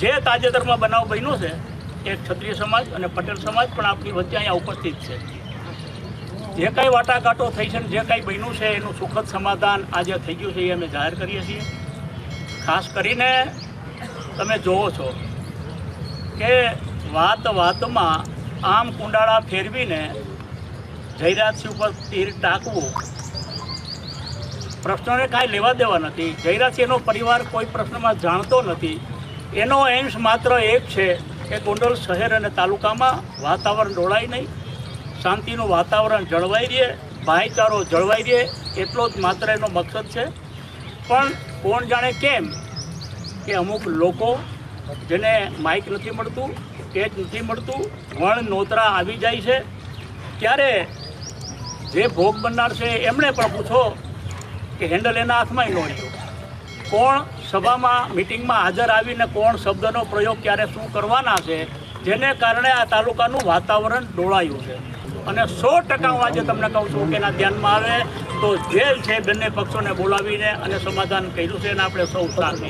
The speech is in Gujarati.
જે તાજેતરમાં બનાવ બન્યો છે, એ ક્ષત્રિય સમાજ અને પટેલ સમાજ પણ આપણી વચ્ચે અહીંયા ઉપસ્થિત છે. જે કાંઈ વાટાઘાટો થઈ છે જે કાંઈ બન્યું છે, એનું સુખદ સમાધાન આજે થઈ ગયું છે એ અમે જાહેર કરીએ છીએ. ખાસ કરીને તમે જોવો છો કે વાત વાતમાં આમ કુંડાળા ફેરવીને જયરાજસિંહ ઉપર તીર ટાંકવું પ્રશ્નોને કાંઈ લેવા દેવા નથી. જયરાજસિંહનો પરિવાર કોઈ પ્રશ્નમાં જાણતો નથી. એનો એમ્સ માત્ર એક છે કે ગોંડલ શહેર અને તાલુકામાં વાતાવરણ ડોળાય નહીં. શાંતિનું વાતાવરણ જળવાઈ રહે, ભાઈચારો જળવાઈ રહે, એટલો જ માત્ર એનો મકસદ છે. પણ કોણ જાણે કેમ કે અમુક લોકો જેને માઇક નથી મળતું, કેચ નથી મળતું, વણ નોતરા આવી જાય છે. ત્યારે જે ભોગ બનનાર છે એમણે પણ પૂછો કે હેન્ડલ એના હાથમાં ન રહ્યું કોણ સભામાં મિટિંગમાં હાજર આવીને કોણ શબ્દનો પ્રયોગ ક્યારે શું કરવાના છે, જેને કારણે આ તાલુકાનું વાતાવરણ ડોળાયું છે. અને સો ટકા હું આજે તમને કહું છું કે એના ધ્યાનમાં આવે તો જેલ છે, બંને પક્ષોને બોલાવીને અને સમાધાન કર્યું છે અને આપણે સૌ સાથ